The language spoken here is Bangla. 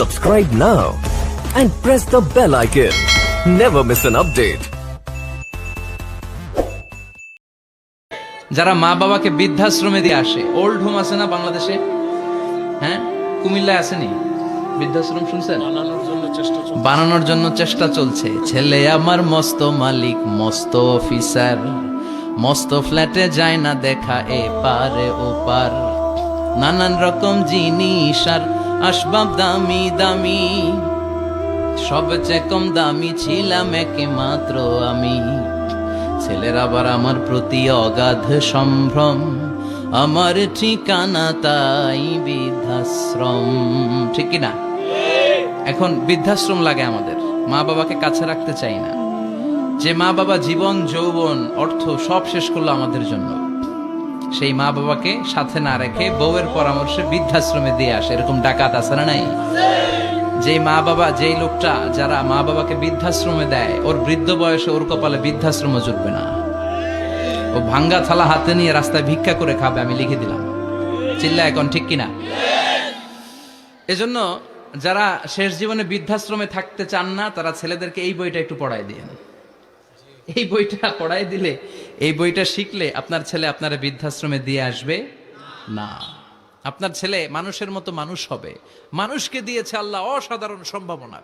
Subscribe now and press the bell icon. Never miss an update. যারা মা বাবাকে বৃদ্ধাশ্রমে দিয়ে আসে ওল্ড হোম আছে না বাংলাদেশে? হ্যাঁ? কুমিল্লায় আসেনি? বৃদ্ধাশ্রম শুনছেন? বানানোর জন্য চেষ্টা চলছে। ছেলে আমার মস্ত মালিক মস্ত অফিসার মস্ত ফ্ল্যাটে যায় না দেখা এ পারে ও পার নানান রকম জিনিস আর আসবাব দামি দামি। সবচেয়ে কম দামি ছিলাম একে মাত্র আমি। ছেলের আবার আমার প্রতি অগাধ সম্ভ্রম। আমার ঠিকানা তাই বৃদ্ধাশ্রম। ঠিক না এখন বৃদ্ধাশ্রম লাগে আমাদের। মা বাবাকে কাছে রাখতে চাই না। যে মা বাবা জীবন, যৌবন, অর্থ সব শেষ করল আমাদের জন্য। সেই মা বাবাকে সাথে না রেখে বউয়ের পরামর্শে বৃদ্ধাশ্রমে দিয়ে আসে। এরকম ডাকাত আছে না নাই? যে মা বাবা, যেই লোকটা যারা মা বাবাকে বৃদ্ধাশ্রমে দেয়, ওর বৃদ্ধ বয়সে ওর কপালে বৃদ্ধাশ্রম জুটবে না। ও ভাঙ্গা থালা হাতে নিয়ে রাস্তায় ভিক্ষা করে খাবে, আমি লিখে দিলাম। চিল্লা এখন ঠিক কিনা? এজন্য যারা শেষ জীবনে বৃদ্ধাশ্রমে থাকতে চান না, তারা ছেলেদেরকে এই বইটা একটু পড়াই দিন এই বইটা পড়াই দিলে এই বইটা শিখলে আপনার ছেলে আপনারা বৃদ্ধাশ্রমে দিয়ে আসবে? না। আপনার ছেলে মানুষের মতো মানুষ হবে। মানুষকে দিয়েছে আল্লাহ অসাধারণ সম্ভাবনা।